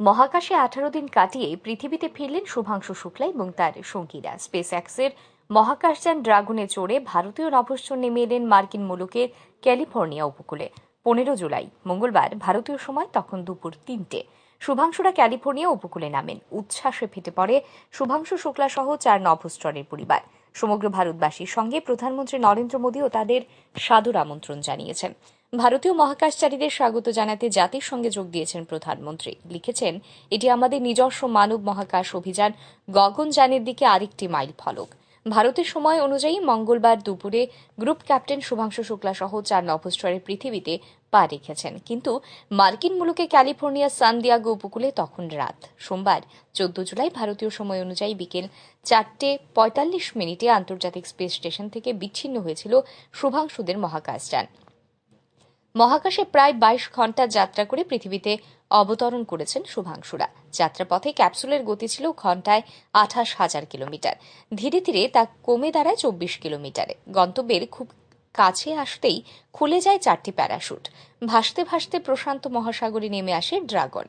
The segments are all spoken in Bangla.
মহাকাশে আঠারো দিন কাটিয়ে পৃথিবীতে ফিরলেন শুভাংশু শুক্লা এবং তার সঙ্গীরা। স্পেস এক্সের মহাকাশযান ড্রাগনে চড়ে ভারতীয় নভশ্চর নেমে এলেন মার্কিন মুলুকের ক্যালিফোর্নিয়া উপকূলে। পনেরো জুলাই, মঙ্গলবার, ভারতীয় সময় তখন দুপুর তিনটে। শুভাংশুরা ক্যালিফোর্নিয়া উপকূলে নামেন। উচ্ছ্বাসে ফেটে পড়ে শুভাংশু শুক্লা সহ চার নভশ্চরের পরিবার। সমগ্র ভারতবাসীর সঙ্গে প্রধানমন্ত্রী নরেন্দ্র মোদীও তাদের সাদর আমন্ত্রণ জানিয়েছেন। ভারতীয় মহাকাশচারীদের স্বাগত জানাতে জাতির সঙ্গে যোগ দিয়েছেন প্রধানমন্ত্রী। লিখেছেন, এটি আমাদের নিজস্ব মানব মহাকাশ অভিযান। গগনযানের দিকে আরেকটি মাইল ফলক। ভারতের সময় অনুযায়ী মঙ্গলবার দুপুরে গ্রুপ ক্যাপ্টেন শুভাংশু শুক্লা সহ চার নভশ্চরের পৃথিবীতে পা রেখেছেন। কিন্তু মার্কিন মুলুকে ক্যালিফোর্নিয়ার সান দিয়াগো উপকূলে তখন রাত। সোমবার, চোদ্দ জুলাই ভারতীয় সময় অনুযায়ী বিকেল চারটে পঁয়তাল্লিশ মিনিটে আন্তর্জাতিক স্পেস স্টেশন থেকে বিচ্ছিন্ন হয়েছিল শুভাংশুদের মহাকাশযান। মহাকাশে প্রায় বাইশ ঘণ্টা যাত্রা করে পৃথিবীতে অবতরণ করেছেন শুভাংশুরা। যাত্রাপথে ক্যাপসুলের গতি ছিল ঘন্টায় আঠাশ হাজার কিলোমিটার। ধীরে ধীরে তা কমে দাঁড়ায় চব্বিশ কিলোমিটারে। গন্তব্যের খুব কাছে আসতেই খুলে যায় চারটি প্যারাশুট। ভাসতে ভাসতে প্রশান্ত মহাসাগরে নেমে আসে ড্রাগন।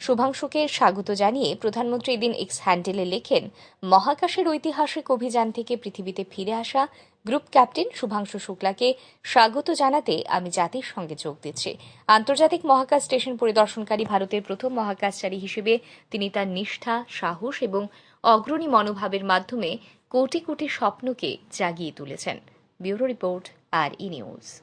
শুভাংশুকে স্বাগত জানিয়ে প্রধানমন্ত্রী এদিন এক্স হ্যান্ডেলে লেখেন, মহাকাশের ঐতিহাসিক অভিযান থেকে পৃথিবীতে ফিরে আসা গ্রুপ ক্যাপ্টেন শুভাংশু শুক্লাকে স্বাগত জানাতে আমি জাতির সঙ্গে যোগ দিচ্ছি। আন্তর্জাতিক মহাকাশ স্টেশন পরিদর্শনকারী ভারতের প্রথম মহাকাশচারী হিসেবে তিনি তার নিষ্ঠা, সাহস এবং অগ্রণী মনোভাবের মাধ্যমে কোটি কোটি স্বপ্নকে জাগিয়ে তুলেছেন। Bureau report are in use.